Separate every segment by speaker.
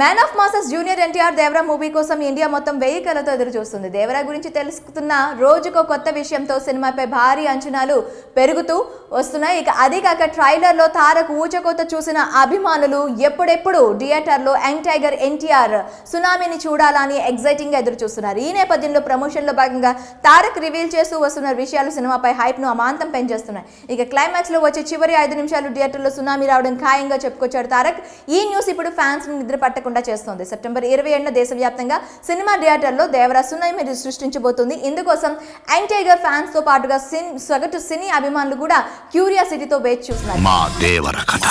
Speaker 1: Man of masses junior NTR Devara movie కోసం India మొత్తం వెయ్యి కలతో ఎదురు చూస్తుంది దేవరా గురించి తెలుసుకున్న రోజుకో కొత్త విషయంతో సినిమాపై భారీ అంచనాలు పెరుగుతూ వస్తున్నాయి. ఇక అదే కాక ట్రైలర్లో తారక్ ఊచకోత చూసిన అభిమానులు ఎప్పుడెప్పుడు థియేటర్లో యంగ్ టైగర్ ఎన్టీఆర్ సునామీని చూడాలని ఎగ్జైటింగ్గా ఎదురుచూస్తున్నారు. ఎదురు చూస్తున్నారు ఈ నేపథ్యంలో ప్రమోషన్లో భాగంగా తారక్ రివీల్ చేస్తూ వస్తున్న విషయాలు సినిమాపై హైప్ను అమాంతం పెంచేస్తున్నాయి. ఇక క్లైమాక్స్లో వచ్చే చివరి ఐదు నిమిషాలు థియేటర్లో సునామీ రావడం ఖాయంగా చెప్పుకొచ్చాడు తారక్. ఈ న్యూస్ ఇప్పుడు ఫ్యాన్స్ నిద్రపట్టకుండా నిద్ర చేస్తోంది. సెప్టెంబర్ ఇరవై ఏడున దేశవ్యాప్తంగా సినిమా థియేటర్లో దేవరా సునామీ సృష్టించబోతుంది. ఇందుకోసం యంగ్ టైగర్ ఫ్యాన్స్తో పాటుగా సిన్ సగటు సినీ అభిమానులు కూడా క్యూరియాసిటీతో వేచి చూస్తున్నారు.
Speaker 2: మా దేవర కథ.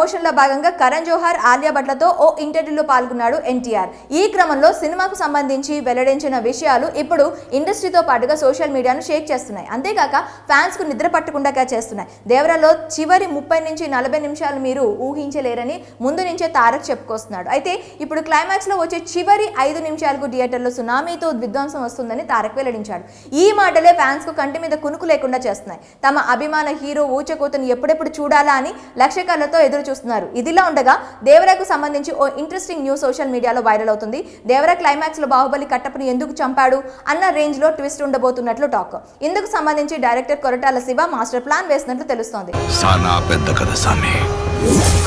Speaker 1: ప్రమోషన్లో భాగంగా కరణ్ జోహార్ ఆలియా భట్లతో ఓ ఇంటర్వ్యూలో పాల్గొన్నాడు ఎన్టీఆర్. ఈ క్రమంలో సినిమాకు సంబంధించి వెల్లడించిన విషయాలు ఇప్పుడు ఇండస్ట్రీతో పాటుగా సోషల్ మీడియాను షేక్ చేస్తున్నాయి. అంతేకాక ఫ్యాన్స్కు నిద్ర పట్టకుండా చేస్తున్నాయి. దేవరాలో చివరి ముప్పై నుంచి నలభై నిమిషాలు మీరు ఊహించలేరని ముందు నుంచే తారక్ చెప్పుకొస్తున్నాడు. అయితే ఇప్పుడు క్లైమాక్స్లో వచ్చే చివరి ఐదు నిమిషాలకు థియేటర్లో సునామీతో విధ్వంసం వస్తుందని తారక్ వెల్లడించాడు. ఈ మాటలే ఫ్యాన్స్కు కంటి మీద కునుకు లేకుండా చేస్తున్నాయి. తమ అభిమాన హీరో ఊచకోతను ఎప్పుడెప్పుడు చూడాలా అని లక్షకాలతో ఎదురు చూస్తున్నారు. ఇదిలా ఉండగా దేవరాకు సంబంధించి ఓ ఇంట్రెస్టింగ్ న్యూస్ సోషల్ మీడియాలో వైరల్ అవుతుంది. దేవరా క్లైమాక్స్లో బాహుబలి కట్టపని ఎందుకు చంపాడు అన్న రేంజ్లో ట్విస్ట్ ఉండబోతున్నట్లు టాక్. ఇందుకు సంబంధించి director Koratala Siva master plan వేసినట్లు తెలుస్తోంది.
Speaker 2: సానా పెద్ద కథ సామి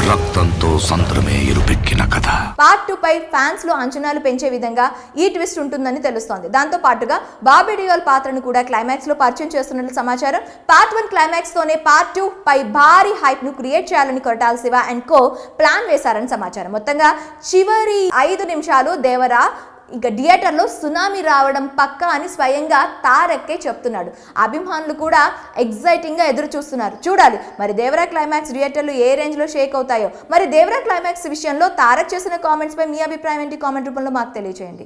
Speaker 2: రక్తంతో సంద్రమే ఇరుపెక్కిన కథ.
Speaker 1: పార్ట్ టూ పై ఫ్యాన్స్లో అంచనాలు పెంచే విధంగా ఈ ట్విస్ట్ ఉంటుందని తెలుస్తోంది. దాంతో పాటుగా బాబీ డియోల్ పాత్రను కూడా క్లైమాక్స్లో పరిచయం చేస్తున్నట్లు సమాచారం. పార్ట్ వన్ క్లైమాక్స్ తోనే పార్ట్ టూ పై భారీ హైప్ను క్రియేట్ చేయాలని Koratala Siva and co plan వేశారని సమాచారం. మొత్తంగా చివరి ఐదు నిమిషాలు దేవరా ఇక థియేటర్లో సునామీ రావడం పక్కా అని స్వయంగా తారక్కే చెప్తున్నాడు. అభిమానులు కూడా ఎగ్జైటింగ్గా ఎదురు చూస్తున్నారు చూడాలి మరి దేవరా క్లైమాక్స్ థియేటర్లు ఏ రేంజ్లో షేక్ అవుతాయో. మరి దేవరా క్లైమాక్స్ విషయంలో తారక్ చేసిన కామెంట్స్ పై మీ అభిప్రాయం ఏంటి? కామెంట్ రూపంలో మాకు తెలియజేయండి